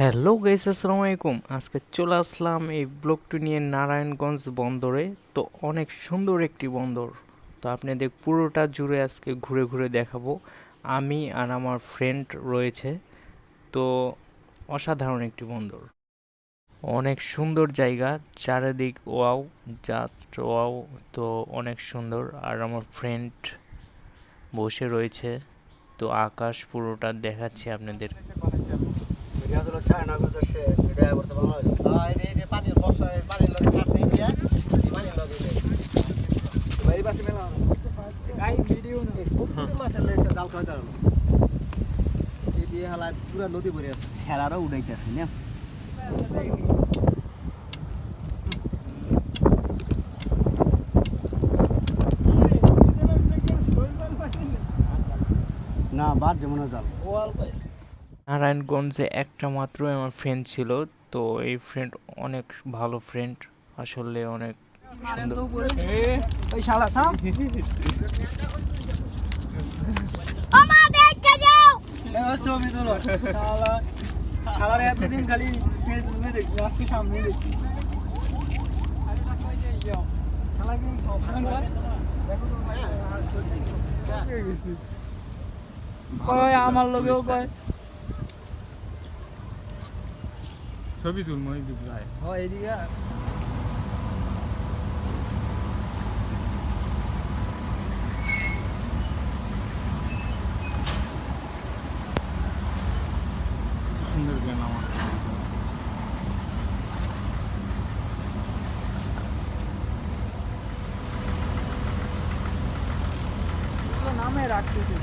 Hello guys, আসসালামু আলাইকুম। আজকে চলে আসলাম এই ব্লগটি নিয়ে নারায়ণগঞ্জ বন্দরে। তো অনেক সুন্দর একটি বন্দর। তো আপনাদের পুরোটা জুড়ে আজকে ঘুরে ঘুরে দেখাবো। আমি আর আমার ফ্রেন্ড রয়েছে। তো অসাধারণ একটি বন্দর। অনেক সুন্দর জায়গা। চারিদিক ওয়াও জাস্ট ওয়াও। তো অনেক সুন্দর। আর আমার ফ্রেন্ড বসে রয়েছে। তো আকাশ পুরোটা দেখাচ্ছি আপনাদের। পারো এই দিয়ে হালা পুরো নদী ভরে আছে। ছেড়ারও উড়াইতেছে না। না বার যেমন জাল। নারায়ণগঞ্জে একটা মাত্র আমার ফ্রেন্ড ছিল, তো এই ফ্রেন্ড অনেক ভালো ফ্রেন্ড আসলে অনেক ওই শালা থাম ছবি তুল মই দিব ভাই হয় এদিকে সুন্দর গান আমার নামে রাখতেছে